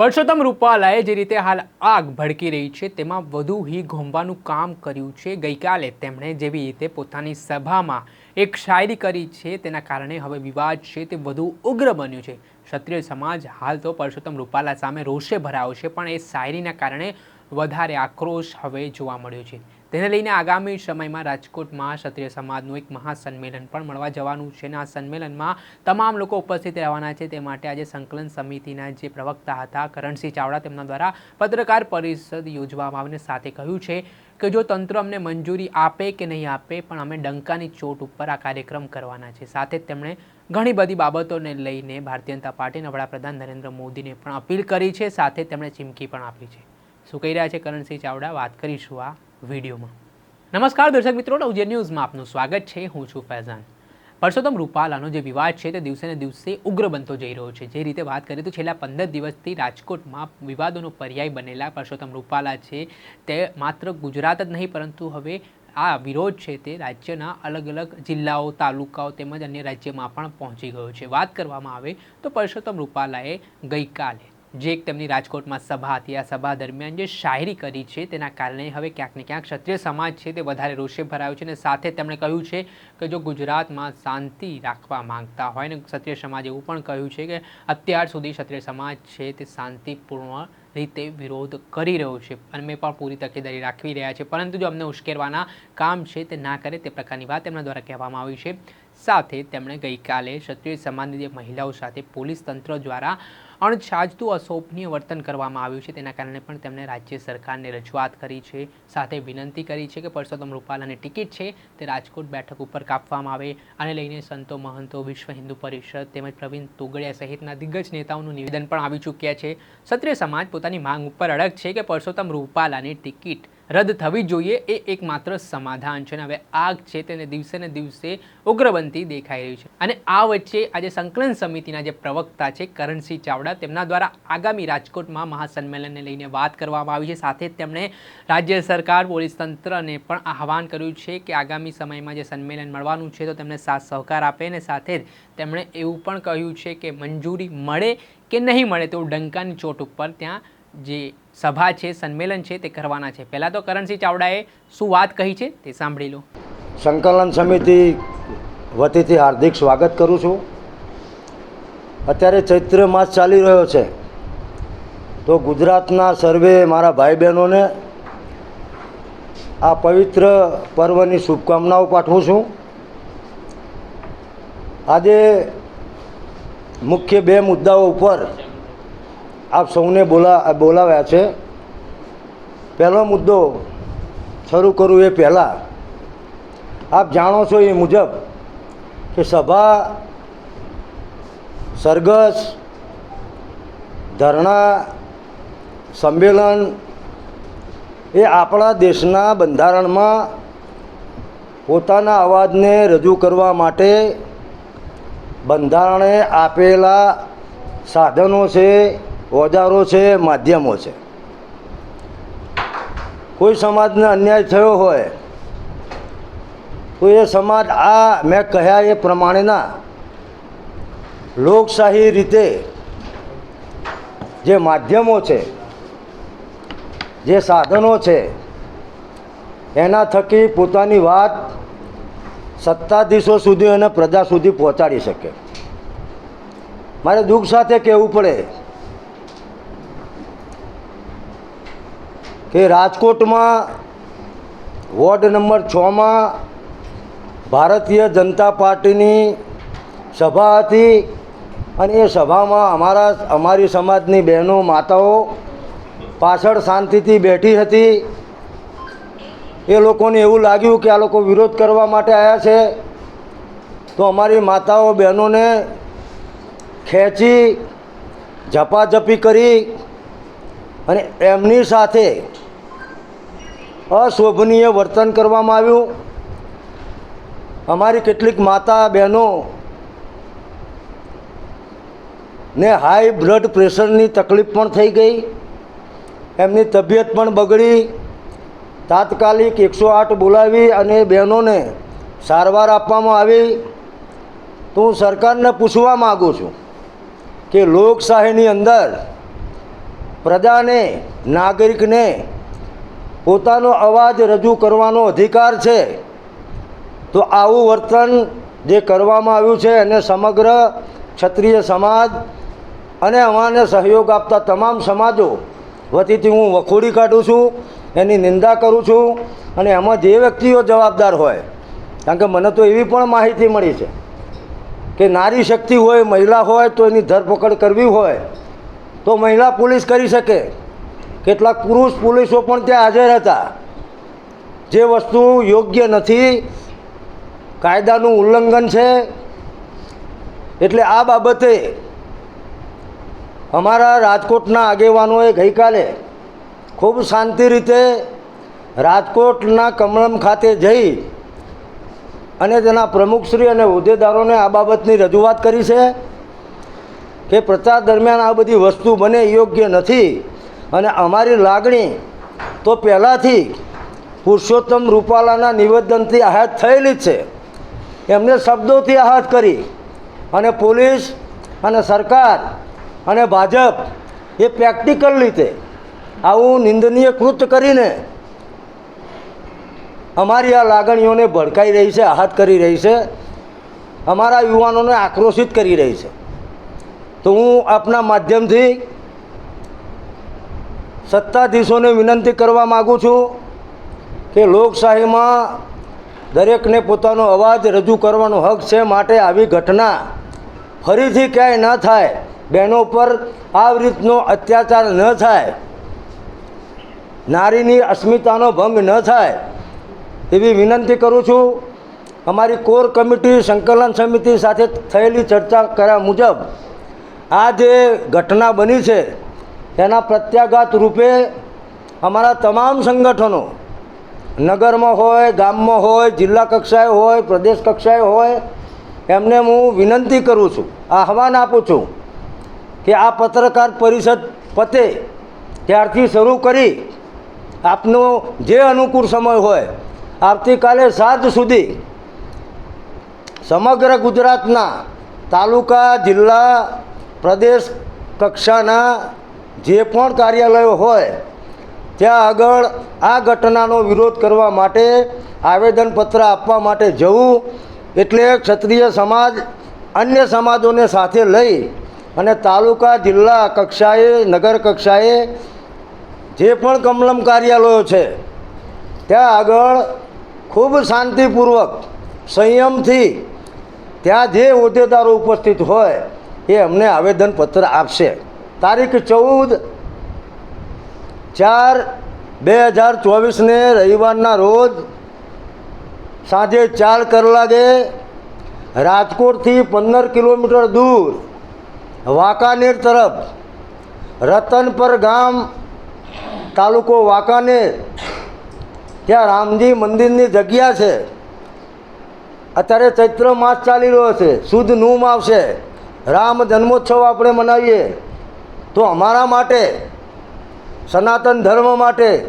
પરસોત્તમ રૂપાલાએ જે રીતે હાલ આગ ભડકી રહી છે, તેમાં વધુ હી ઘોંબવાનું કામ કર્યું છે. ગઈકાલે તેમણે જેવી રીતે પોતાની સભામાં એક શાયરી કરી છે, તેના કારણે હવે વિવાદ છે તે વધુ ઉગ્ર બન્યું છે. ક્ષત્રિય સમાજ હાલ તો પરસોત્તમ રૂપાલા સામે રોષે ભરાયો છે, પણ એ શાયરીના કારણે વધારે આક્રોશ હવે જોવા મળ્યો છે. તેને લઈને આગામી સમયમાં રાજકોટમાં ક્ષત્રિય સમાજનું એક મહાસંમેલન પણ મળવા જવાનું છે અને આ સંમેલનમાં તમામ લોકો ઉપસ્થિત રહેવાના છે. તે માટે આજે સંકલન સમિતિના જે પ્રવક્તા હતા, કરણસિંહ ચાવડા, તેમના દ્વારા પત્રકાર પરિષદ યોજવામાં આવીને સાથે કહ્યું છે કે જો તંત્ર અમને મંજૂરી આપે કે નહીં આપે, પણ અમે ડંકાની ચોટ ઉપર આ કાર્યક્રમ કરવાના છે. સાથે જ તેમણે ઘણી બધી બાબતોને લઈને ભારતીય જનતા પાર્ટીના વડાપ્રધાન નરેન્દ્ર મોદીને પણ અપીલ કરી છે. સાથે તેમણે ચીમકી પણ આપી છે. શું કહી રહ્યા છે કરણસિંહ ચાવડા? વાત કરીશું આ વિડીયોમાં. નમસ્કાર દર્શક મિત્રો, નવજે ન્યૂઝમાં આપનું સ્વાગત છે. હું છું ફૈઝાન. પરસોત્તમ રૂપાલાનો જે વિવાદ છે તે દિવસે ને દિવસે ઉગ્ર બનતો જઈ રહ્યો છે. જે રીતે વાત કરીએ તો છેલ્લા પંદર દિવસથી રાજકોટમાં વિવાદોનો પર્યાય બનેલા પરસોત્તમ રૂપાલા છે તે માત્ર ગુજરાત જ નહીં, પરંતુ હવે આ વિરોધ છે તે રાજ્યના અલગ અલગ જિલ્લાઓ, તાલુકાઓ તેમજ અન્ય રાજ્યમાં પણ પહોંચી ગયો છે. વાત કરવામાં આવે તો પરસોત્તમ રૂપાલાએ ગઈકાલે જે એક તેમની રાજકોટમાં સભા હતી. આ સભા દરમિયાન જે શાયરી કરી છે તેના કારણે હવે ક્યાંક ને ક્યાંક ક્ષત્રિય સમાજ છે તે વધારે રોષે ભરાયો છે અને સાથે તેમણે કહ્યું છે કે જો ગુજરાતમાં શાંતિ રાખવા માંગતા હોય ને ક્ષત્રિય સમાજ એવું પણ કહ્યું છે કે અત્યાર સુધી ક્ષત્રિય સમાજ છે તે શાંતિપૂર્ણ રીતે વિરોધ કરી રહ્યો છે અને મેં પણ પૂરી તકેદારી રાખવી રહ્યા છે. પરંતુ જો અમને ઉશ્કેરવાના કામ છે તે ના કરે તે પ્રકારની વાત તેમના દ્વારા કહેવામાં આવી છે. સાથે તેમણે ગઈકાલે ક્ષત્રિય સમાજની જે મહિલાઓ સાથે પોલીસ તંત્ર દ્વારા અણછાજતું અસોપનીય વર્તન કરવામાં આવ્યું છે. તેના કારણે પણ તેમણે રાજ્ય સરકારને રજૂઆત કરી છે. સાથે વિનંતી કરી છે કે પરસોત્તમ રૂપાલાની ટિકિટ છે તે રાજકોટ બેઠક ઉપર કાપવામાં આવે. આને લઈને સંતો, મહંતો, વિશ્વ હિન્દુ પરિષદ તેમજ પ્રવીણ તોગડિયા સહિતના દિગ્ગજ નેતાઓનું નિવેદન પણ આવી ચૂક્યા છે. ક્ષત્રિય સમાજ પોતાની માંગ ઉપર અડગ છે કે પરસોત્તમ રૂપાલાની ટિકિટ રદ થવી જોઈએ એ એકમાત્ર સમાધાન છે. અને હવે આગ છે તેને દિવસે ને દિવસે ઉગ્ર દેખાઈ રહી છે. અને આ વચ્ચે આજે સંકલન સમિતિના જે પ્રવક્તા છે કરણસિંહ ચાવડા, તેમના દ્વારા આગામી રાજકોટમાં મહાસંમેલનને લઈને વાત કરવામાં આવી છે. સાથે જ તેમણે રાજ્ય સરકાર, પોલીસ તંત્રને પણ આહવાન કર્યું છે કે આગામી સમયમાં જે સંમેલન મળવાનું છે તો તેમને સાથ સહકાર આપે. અને સાથે જ તેમણે એવું પણ કહ્યું છે કે મંજૂરી મળે કે નહીં મળે તો ડંકાની ચોટ ઉપર ત્યાં જે સભા છે, સંમેલન છે તે કરવાના છે. પહેલાં તો કરણસિંહ ચાવડાએ શું વાત કહી છે તે સાંભળી લો. સંકલન સમિતિ વતીથી હાર્દિક સ્વાગત કરું છું. અત્યારે ચૈત્ર માસ ચાલી રહ્યો છે. તો ગુજરાતના સર્વે મારા ભાઈ બહેનોને આ પવિત્ર પર્વની શુભકામનાઓ પાઠવું છું. આજે મુખ્ય બે મુદ્દાઓ ઉપર આપ સૌને બોલા બોલાવ્યા છે. પહેલો મુદ્દો શરૂ કરું એ પહેલાં. આપ જાણો છો એ મુજબ કે સભા, સરઘસ, ધરણા, સંમેલન એ આપણા દેશના બંધારણમાં પોતાના અવાજને રજૂ કરવા માટે બંધારણે આપેલા સાધનો છે. ઓજારો છે, માધ્યમો છે. કોઈ સમાજને અન્યાય થયો હોય, તો એ સમાજ આ મેં કહ્યા એ પ્રમાણેના લોકશાહી રીતે જે માધ્યમો છે, જે સાધનો છે, એના થકી પોતાની વાત સત્તાધીશો સુધી અને પ્રજા સુધી પહોંચાડી શકે. મારે દુઃખ સાથે કહેવું પડે કે રાજકોટમાં વોર્ડ નંબર છમાં ભારતીય જનતા પાર્ટીની સભા હતી અને એ સભામાં અમારા અમારી સમાજની બહેનો, માતાઓ પાછળ શાંતિથી બેઠી હતી. એ લોકોને એવું લાગ્યું કે આ લોકો વિરોધ કરવા માટે આવ્યા છે. તો અમારી માતાઓ, બહેનોને ખેંચી, ઝપાઝપી કરી અને એમની સાથે અશોભનીય વર્તન કરવામાં આવ્યું. અમારી કેટલીક માતા બહેનો ને હાઈ બ્લડ પ્રેશરની તકલીફ પણ થઈ ગઈ. એમની તબિયત પણ બગડી. તાત્કાલિક એકસો આઠ બોલાવી અને બહેનોને સારવાર આપવામાં આવી. તો હું સરકારને પૂછવા માગું છું કે લોકશાહીની અંદર પ્રજાને, નાગરિકને પોતાનો અવાજ રજૂ કરવાનો અધિકાર છે, તો આવું વર્તન જે કરવામાં આવ્યું છે એને સમગ્ર ક્ષત્રિય સમાજ અને અમાને સહયોગ આપતા તમામ સમાજો વતીથી હું વખોડી કાઢું છું, એની નિંદા કરું છું અને એમાં જે વ્યક્તિઓ જવાબદાર હોય, કારણ કે મને તો એવી પણ માહિતી મળી છે કે નારી શક્તિ હોય, મહિલા હોય તો એની ધરપકડ કરવી હોય, તો મહિલા પોલીસ કરી શકે. કેટલાક પુરુષ પોલીસો પણ ત્યાં હાજર હતા. જે વસ્તુ યોગ્ય નથી, કાયદાનું ઉલ્લંઘન છે, એટલે આ બાબતે અમારા રાજકોટના આગેવાનોએ ગઈકાલે ખૂબ શાંતિ રીતે રાજકોટના કમલમ ખાતે જઈ અને તેના પ્રમુખશ્રી અને હોદ્દેદારોને આ બાબતની રજૂઆત કરી છે કે પ્રચાર દરમિયાન આ બધી વસ્તુ બને યોગ્ય નથી. અને અમારી લાગણી તો પહેલાંથી પુરુષોત્તમ રૂપાલાના નિવેદનથી આહત થયેલી જ છે. એમને શબ્દોથી આહત કરી અને પોલીસ અને સરકાર અને ભાજપ એ પ્રેક્ટિકલ રીતે આવું નિંદનીય કૃત્ય કરીને અમારી આ લાગણીઓને ભડકાઈ રહી છે આહત કરી રહી છે. અમારા યુવાનોને આક્રોશિત કરી રહી છે. તો હું આપના માધ્યમથી સત્તાધીશોને વિનંતી કરવા માગું છું કે લોકશાહીમાં દરેકને પોતાનો અવાજ રજૂ કરવાનો હક છે માટે આવી ઘટના ફરીથી ક્યાંય ન થાય, બહેનો પર આ રીતનો અત્યાચાર ન થાય, નારીની અસ્મિતાનો ભંગ ન થાય એવી વિનંતી કરું છું. અમારી કોર કમિટી સંકલન સમિતિ સાથે થયેલી ચર્ચા કર્યા મુજબ આ જે ઘટના બની છે. એના પ્રત્યાઘાત રૂપે અમારા તમામ સંગઠનો, નગરમાં હોય, ગામમાં હોય, જિલ્લા કક્ષાએ હોય, પ્રદેશ કક્ષાએ હોય, એમને હું વિનંતી કરું છું, આહવાન આપું છું કે આ પત્રકાર પરિષદ પતે ત્યારથી શરૂ કરી આપનો જે અનુકૂળ સમય હોય, આવતીકાલે સાંજ સુધી સમગ્ર ગુજરાતના તાલુકા, જિલ્લા, પ્રદેશ કક્ષાના જે પણ કાર્યાલયો હોય, ત્યાં આગળ આ ઘટનાનો વિરોધ કરવા માટે આવેદનપત્ર આપવા માટે જવું એટલે ક્ષત્રિય સમાજ અન્ય સમાજોને સાથે લઈ અને તાલુકા, જિલ્લા કક્ષાએ, નગર કક્ષાએ જે પણ કમલમ કાર્યાલયો છે, ત્યાં આગળ ખૂબ શાંતિપૂર્વક, સંયમથી ત્યાં જે હોદ્દેદારો ઉપસ્થિત હોય એ અમને આવેદનપત્ર આપશે. તારીખ ચૌદ ચાર બે હજાર ચોવીસને રવિવારના રોજ સાંજે ચાર કલાકે રાજકોટથી પંદર કિલોમીટર દૂર વાંકાનેર તરફ રતનપર ગામ તાલુકો વાંકાનેર, ત્યાં રામજી મંદિરની જગ્યા છે. અત્યારે ચૈત્ર માસ ચાલી રહ્યો છે. શુદ્ધ નૂમ આવશે. રામ જન્મોત્સવ આપણે મનાવીએ. તો અમારા માટે, સનાતન ધર્મ માટે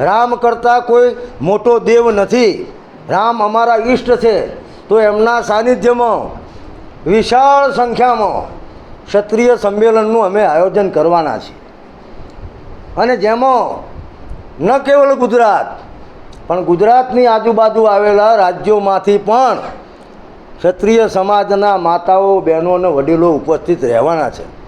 રામ કરતાં કોઈ મોટો દેવ નથી. રામ અમારા ઈષ્ટ છે. તો એમના સાનિધ્યમાં વિશાળ સંખ્યામાં ક્ષત્રિય સંમેલનનું અમે આયોજન કરવાના છીએ. અને જેમાં ન કેવળ ગુજરાત, પણ ગુજરાતની આજુબાજુ આવેલા રાજ્યોમાંથી પણ ક્ષત્રિય સમાજના માતાઓ, બહેનો અને વડીલો ઉપસ્થિત રહેવાના છે.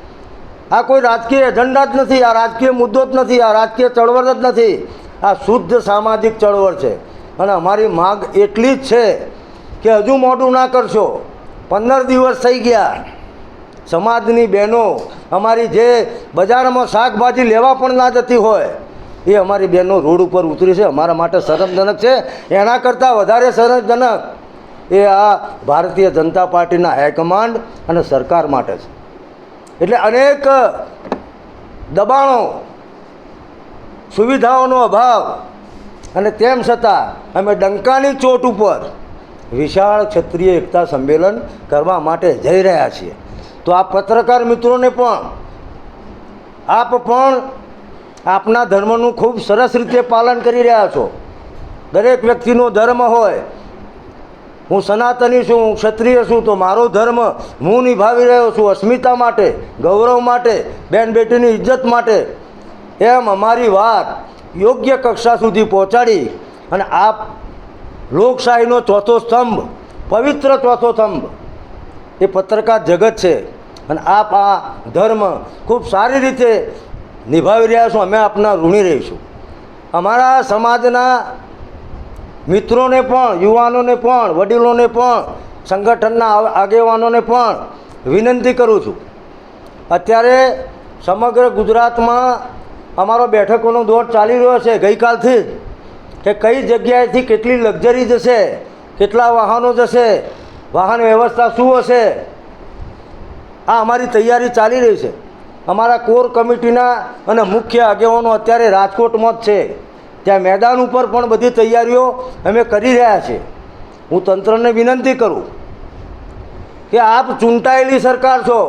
આ કોઈ રાજકીય એજન્ડા જ નથી, આ રાજકીય મુદ્દો જ નથી, આ રાજકીય ચળવળ જ નથી. આ શુદ્ધ સામાજિક ચળવળ છે. અને અમારી માગ એટલી જ છે કે હજુ મોડું ના કરશો. પંદર દિવસ થઈ ગયા. સમાજની બહેનો અમારી જે બજારમાં શાકભાજી લેવા પણ ના જતી હોય, એ અમારી બહેનો રોડ ઉપર ઉતરી છે. અમારા માટે શરમજનક છે. એના કરતાં વધારે શરમજનક એ આ ભારતીય જનતા પાર્ટીના હાઈકમાન્ડ અને સરકાર માટે છે. એટલે અનેક દબાણો, સુવિધાઓનો અભાવ અને તેમ છતાં અમે ડંકાની ચોટ ઉપર વિશાળ ક્ષત્રિય એકતા સંમેલન કરવા માટે જઈ રહ્યા છીએ. તો આ પત્રકાર મિત્રોને પણ, આપ પણ આપના ધર્મનું ખૂબ સરસ રીતે પાલન કરી રહ્યા છો. દરેક વ્યક્તિનો ધર્મ હોય હું સનાતની છું, હું ક્ષત્રિય છું, તો મારો ધર્મ હું નિભાવી રહ્યો છું અસ્મિતા માટે, ગૌરવ માટે બેન બેટીની ઇજ્જત માટે. એમ અમારી વાત યોગ્ય કક્ષા સુધી પહોંચાડી અને આપ લોકશાહીનો ચોથો સ્તંભ, પવિત્ર ચોથો સ્તંભ, એ પત્રકાર જગત છે. અને આપ આ ધર્મ ખૂબ સારી રીતે નિભાવી રહ્યા છો, અમે આપના ઋણી રહીશું. અમારા સમાજના મિત્રોને પણ, યુવાનોને પણ, વડીલોને પણ, સંગઠનના આગેવાનોને પણ વિનંતી કરું છું. અત્યારે સમગ્ર ગુજરાતમાં અમારો બેઠકોનો દોર ચાલી રહ્યો છે. ગઈકાલથી કે કઈ જગ્યાએથી કેટલી લક્ઝરી જશે, કેટલા વાહનો જશે, વાહન વ્યવસ્થા શું હશે, આ અમારી તૈયારી ચાલી રહી છે. અમારા કોર કમિટીના અને મુખ્ય આગેવાનો અત્યારે રાજકોટમાં જ છે. ત્યાં મેદાન ઉપર પણ બધી તૈયારીઓ અમે કરી રહ્યા છીએ. હું તંત્રને વિનંતી કરું કે આપ ચૂંટાયેલી સરકાર છો.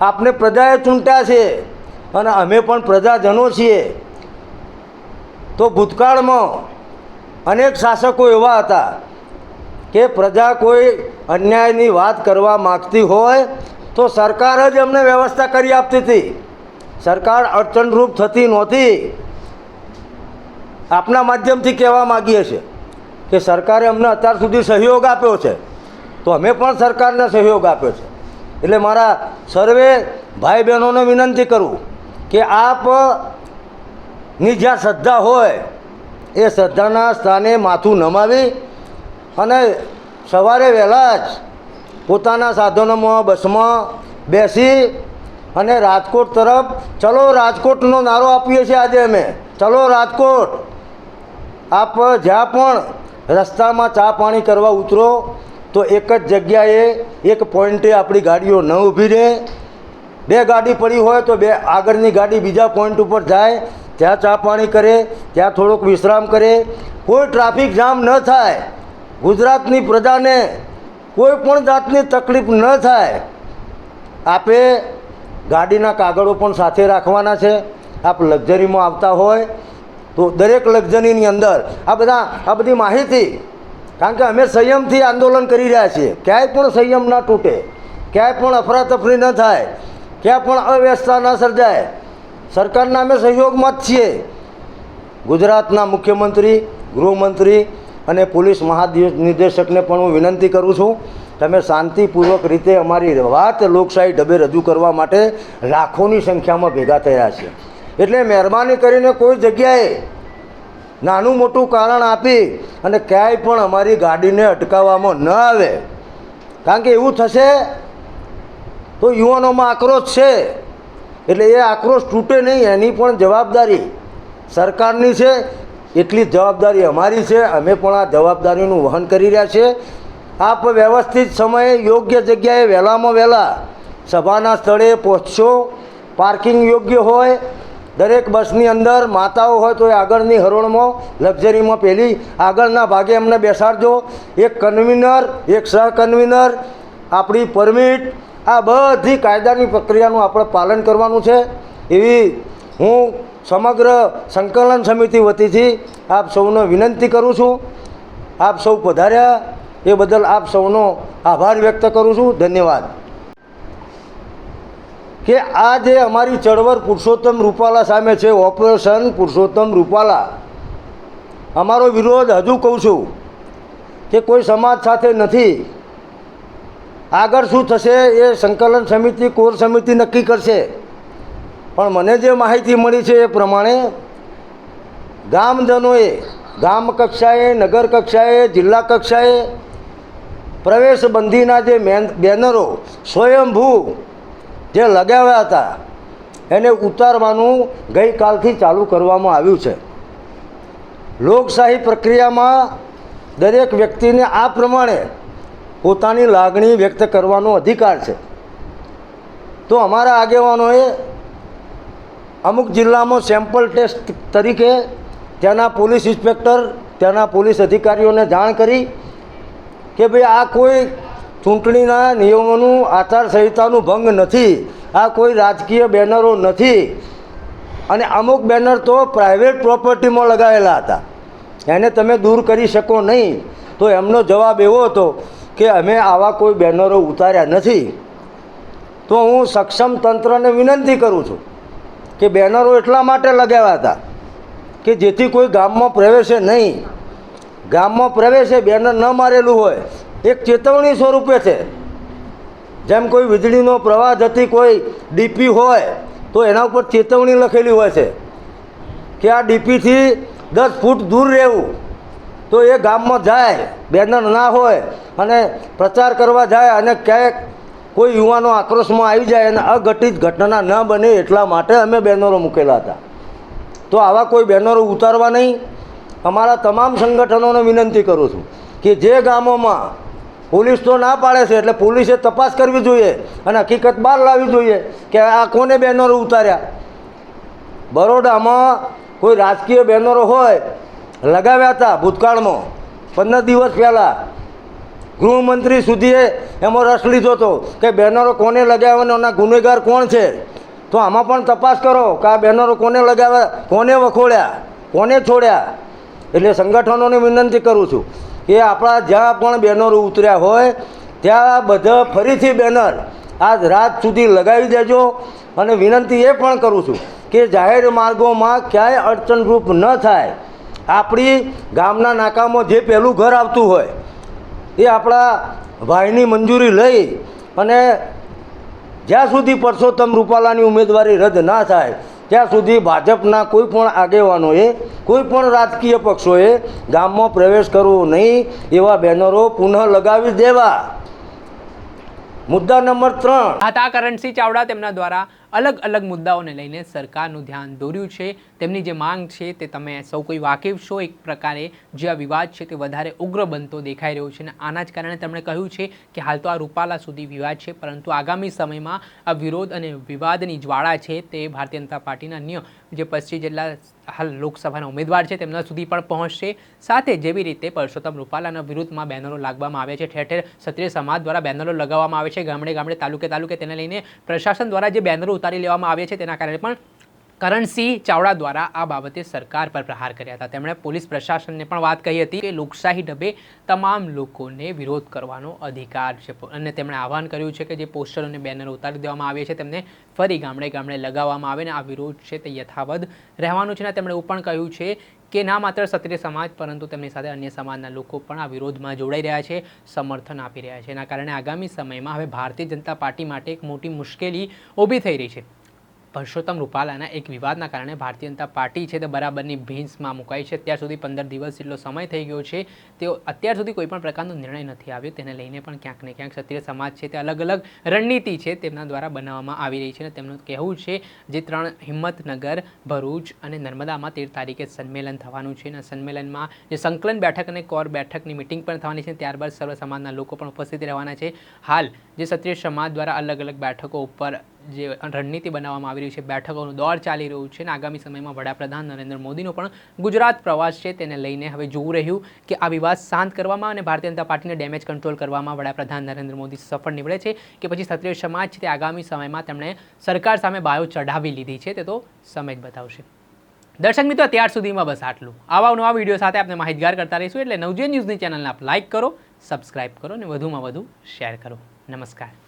આપને પ્રજાએ ચૂંટ્યા છે અને અમે પણ પ્રજાજનો છીએ. તો ભૂતકાળમાં અનેક શાસકો એવા હતા કે પ્રજા કોઈ અન્યાયની વાત કરવા માગતી હોય તો સરકાર જ અમને વ્યવસ્થા કરી આપતી હતી. સરકાર અડચણરૂપ થતી નહોતી. આપના માધ્યમથી કહેવા માગીએ છીએ કે સરકારે અમને અત્યાર સુધી સહયોગ આપ્યો છે, તો અમે પણ સરકારને સહયોગ આપ્યો છે. એટલે મારા સર્વે ભાઈ બહેનોને વિનંતી કરું કે આપની જ્યાં શ્રદ્ધા હોય, એ શ્રદ્ધાના સ્થાને માથું નમાવી અને સવારે વહેલા જ પોતાના સાધનોમાં, બસમાં બેસી અને રાજકોટ તરફ, ચલો રાજકોટનો નારો આપીએ છીએ આજે અમે. ચલો રાજકોટ. આપ જ્યાં પણ રસ્તામાં ચા પાણી કરવા ઉતરો, તો એક જ જગ્યાએ એક પોઈન્ટે આપણી ગાડીઓ ન ઊભી રહે. બે ગાડી પડી હોય તો બે આગળની ગાડી બીજા પોઈન્ટ ઉપર જાય, ત્યાં ચા પાણી કરે, ત્યાં થોડોક વિશ્રામ કરે. કોઈ ટ્રાફિક જામ ન થાય, ગુજરાતની પ્રજાને કોઈ પણ જાતની તકલીફ ન થાય. આપે ગાડીના કાગળો પણ સાથે રાખવાના છે. આપ લક્ઝરીમાં આવતા હોય તો દરેક લક્ઝરીની અંદર આ બધા, આ બધી માહિતી, કારણ કે અમે સંયમથી આંદોલન કરી રહ્યા છીએ. ક્યાંય પણ સંયમ ના તૂટે, ક્યાંય પણ અફરાતફરી ન થાય ક્યાં પણ અવ્યવસ્થા ન સર્જાય. સરકારના અમે સહયોગમાં જ છીએ. ગુજરાતના મુખ્યમંત્રી, ગૃહમંત્રી અને પોલીસ મહાનિર્દેશકને પણ હું વિનંતી કરું છું, તમે શાંતિપૂર્વક રીતે અમારી વાત લોકશાહી ઢબે રજૂ કરવા માટે લાખોની સંખ્યામાં ભેગા થયા છે. એટલે મહેરબાની કરીને કોઈ જગ્યાએ નાનું મોટું કારણ આપી અને ક્યાંય પણ અમારી ગાડીને અટકાવવામાં ન આવે. કારણ કે એવું થશે, તો યુવાનોમાં આક્રોશ છે. એટલે એ આક્રોશ તૂટે નહીં, એની પણ જવાબદારી સરકારની છે. એટલી જવાબદારી અમારી છે. અમે પણ આ જવાબદારીનું વહન કરી રહ્યા છીએ. આપ વ્યવસ્થિત સમયે યોગ્ય જગ્યાએ વહેલામાં વહેલા સભાના સ્થળે પહોંચશો. પાર્કિંગ યોગ્ય હોય દરેક બસની અંદર માતાઓ હોય તો એ આગળની હરોળમાં, લક્ઝરીમાં પહેલી, આગળના ભાગે એમને બેસાડજો. એક કન્વીનર, એક સહ કન્વીનર આપણી પરમિટ, આ બધી કાયદાની પ્રક્રિયાનું આપણે પાલન કરવાનું છે. એવી હું સમગ્ર સંકલન સમિતિ વતીથી આપ સૌને વિનંતી કરું છું. આપ સૌ પધાર્યા. એ બદલ આપ સૌનો આભાર વ્યક્ત કરું છું. ધન્યવાદ. કે આ જે અમારી ચળવળ પુરુષોત્તમ રૂપાલા સામે છે, ઓપરેશન પુરુષોત્તમ રૂપાલા, અમારો વિરોધ હજુ કહું છું કે કોઈ સમાજ સાથે નથી. આગળ શું થશે એ સંકલન સમિતિ, કોર સમિતિ નક્કી કરશે. પણ મને જે માહિતી મળી છે એ પ્રમાણે ગામજનોએ, ગામ કક્ષાએ, નગર કક્ષાએ, જિલ્લા કક્ષાએ પ્રવેશબંધીના જે બેનરો, સ્વયંભૂ જે લગાવ્યા હતા, એને ઉતારવાનું ગઈકાલથી ચાલુ કરવામાં આવ્યું છે. લોકશાહી પ્રક્રિયામાં દરેક વ્યક્તિને આ પ્રમાણે પોતાની લાગણી વ્યક્ત કરવાનો અધિકાર છે. તો અમારા આગેવાનોએ અમુક જિલ્લામાં સેમ્પલ ટેસ્ટ તરીકે ત્યાંના પોલીસ ઇન્સ્પેક્ટર ત્યાંના પોલીસ અધિકારીઓને જાણ કરી કે ભાઈ આ કોઈ ચૂંટણીના નિયમોનું આચારસંહિતાનું ભંગ નથી. આ કોઈ રાજકીય બેનરો નથી. અને અમુક બેનર તો પ્રાઇવેટ પ્રોપર્ટીમાં લગાવેલા હતા. એને તમે દૂર કરી શકો નહીં. તો એમનો જવાબ એવો હતો કે અમે આવા કોઈ બેનરો ઉતાર્યા નથી. તો હું સક્ષમ તંત્રને વિનંતી કરું છું કે બેનરો એટલા માટે લગાવ્યા હતા કે જેથી કોઈ ગામમાં પ્રવેશે નહીં. ગામમાં પ્રવેશે બેનર ન મારેલું હોય. એક ચેતવણી સ્વરૂપે છે. જેમ કોઈ વીજળીનો પ્રવાહ જતી કોઈ ડીપી હોય, તો એના ઉપર ચેતવણી લખેલી હોય છે કે આ ડીપીથી દસ ફૂટ દૂર રહેવું. તો એ ગામમાં જાય, બેનર ના હોય અને પ્રચાર કરવા જાય અને ક્યાંક કોઈ યુવાનો આક્રોશમાં આવી જાય અને અઘટિત ઘટના ન બને એટલા માટે અમે બેનરો મૂકેલા હતા. તો આવા કોઈ બેનરો ઉતારવા નહીં. અમારા તમામ સંગઠનોને વિનંતી કરું છું કે જે ગામોમાં પોલીસ તો ના પાડે છે એટલે પોલીસે તપાસ કરવી જોઈએ અને હકીકત બહાર લાવવી જોઈએ કે આ કોને બેનરો ઉતાર્યા. બરોડામાં કોઈ રાજકીય બેનરો હોય, લગાવ્યા હતા ભૂતકાળમાં. પંદર દિવસ પહેલાં ગૃહમંત્રી સુધીએ એમાં રસ લીધો હતો કે બેનરો કોને લગાવવાના ગુનેગાર કોણ છે. તો આમાં પણ તપાસ કરો કે આ બેનરો કોને લગાવ્યા, કોને વખોડ્યા, કોને છોડ્યા. એટલે સંગઠનોને વિનંતી કરું છું. કે આપણા જ્યાં પણ બેનરો ઉતર્યા હોય, ત્યાં બધા ફરીથી બેનર આજ રાત સુધી લગાવી દેજો. અને વિનંતી એ પણ કરું છું કે જાહેર માર્ગોમાં ક્યાંય અડચણરૂપ ન થાય. આપણી ગામના નાકામાં જે પહેલું ઘર આવતું હોય, એ આપણા ભાઈની મંજૂરી લઈ અને જ્યાં સુધી પરસોત્તમ રૂપાલાની ઉમેદવારી રદ ના થાય ત્યાં સુધી ભાજપના કોઈ પણ આગેવાનોએ, કોઈ પણ રાજકીય પક્ષોએ ગામમાં પ્રવેશ કરવો નહીં એવા બેનરો પુનઃ લગાવી દેવા. મુદ્દા નંબર ત્રણ. હતા કરણસિંહ ચાવડા તેમના દ્વારા અલગ અલગ મુદ્દાઓને લઈને સરકારનું ધ્યાન દોર્યું છે. તેમની જે માંગ છે તે તમે સૌ કોઈ વાકેફ છો એક પ્રકારે જે આ વિવાદ છે તે વધારે ઉગ્ર બનતો દેખાઈ રહ્યો છે અને આના જ કારણે તેમણે કહ્યું છે કે હાલ તો આ રૂપાલા સુધી વિવાદ છે, પરંતુ આગામી સમયમાં આ વિરોધ અને વિવાદની જ્વાળા છે તે ભારતીય જનતા પાર્ટીના અન્ય જે પશ્ચિમ જિલ્લા હાલ લોકસભાના ઉમેદવાર છે, તેમના સુધી પણ પહોંચશે. સાથે જેવી રીતે પરસોત્તમ રૂપાલાના વિરુદ્ધમાં બેનરો લાગવામાં આવે છે ઠેર ઠેર ક્ષત્રિય સમાજ દ્વારા બેનરો લગાવવામાં આવે છે ગામડે ગામડે તાલુકે તાલુકે તેને લઈને પ્રશાસન દ્વારા જે બેનરો ઉતારી લેવામાં આવે છે, તેના કારણે પણ કરણસિંહ ચાવડા દ્વારા આ બાબતે સરકાર પર પ્રહાર કર્યા હતા. તેમણે પોલીસ પ્રશાસનને પણ વાત કહી હતી કે લોકશાહી ઢબે તમામ લોકોને વિરોધ કરવાનો અધિકાર છે. અને તેમણે આહવાન કર્યું છે કે જે પોસ્ટર અને બેનરો ઉતારી દેવામાં આવે છે તેમને ફરી ગામડે ગામડે લગાવવામાં આવે ને આ વિરોધ છે તે યથાવત રહેવાનું છે અને તેમણે એવું પણ કહ્યું છે કે ના માત્ર ક્ષત્રિય સમાજ પરંતુ તેમની સાથે અન્ય સમાજના લોકો પણ આ વિરોધમાં જોડાઈ રહ્યા છે, સમર્થન આપી રહ્યા છે. એના કારણે આગામી સમયમાં હવે ભારતીય જનતા પાર્ટી માટે એક મોટી મુશ્કેલી ઊભી થઈ રહી છે. પરસોત્તમ રૂપાલાના એક વિવાદના કારણે ભારતીય જનતા પાર્ટી છે તે બરાબરની ભીંસમાં મુકાઈ છે. અત્યાર સુધી પંદર દિવસ જેટલો સમય થઈ ગયો છે, તેઓ અત્યાર સુધી કોઈપણ પ્રકારનો નિર્ણય નથી આવ્યો. તેને લઈને પણ ક્યાંક ને ક્યાંક ક્ષત્રિય સમાજ છે તે અલગ અલગ રણનીતિ છે તેમના દ્વારા બનાવવામાં આવી રહી છે અને તેમનું કહેવું છે જે ત્રણ હિંમતનગર, ભરૂચ અને નર્મદામાં તેર તારીખે સંમેલન થવાનું છે. અને સંમેલનમાં જે સંકલન બેઠક અને કોર બેઠકની મિટિંગ પણ થવાની છે. ત્યારબાદ સર્વ સમાજના લોકો પણ ઉપસ્થિત રહેવાના છે. હાલ જે ક્ષત્રિય સમાજ દ્વારા અલગ અલગ બેઠકો ઉપર જે રણનીતિ બનાવવામાં આવી રહી છે, બેઠકોનું દોર ચાલી રહ્યું છે અને આગામી સમયમાં વડાપ્રધાન નરેન્દ્ર મોદીનો પણ ગુજરાત પ્રવાસ છે તેને લઈને હવે જોવું રહ્યું કે આ વિવાદ શાંત કરવામાં અને ભારતીય જનતા પાર્ટીને ડેમેજ કંટ્રોલ કરવામાં વડાપ્રધાન નરેન્દ્ર મોદી સફળ નીવડે છે કે પછી ક્ષત્રિય સમાજ છે તે આગામી સમયમાં તેમણે સરકાર સામે બાયો ચઢાવી લીધી છે તે તો સમય જ બતાવશે. દર્શક મિત્રો, ત્યાર સુધીમાં બસ આટલું. આવા નવા વીડિયો સાથે આપણે માહિતગાર કરતા રહીશું એટલે નવજે ન્યૂઝની ચેનલને આપ લાઇક કરો, સબસ્ક્રાઇબ કરો અને વધુમાં વધુ શેર કરો. નમસ્કાર.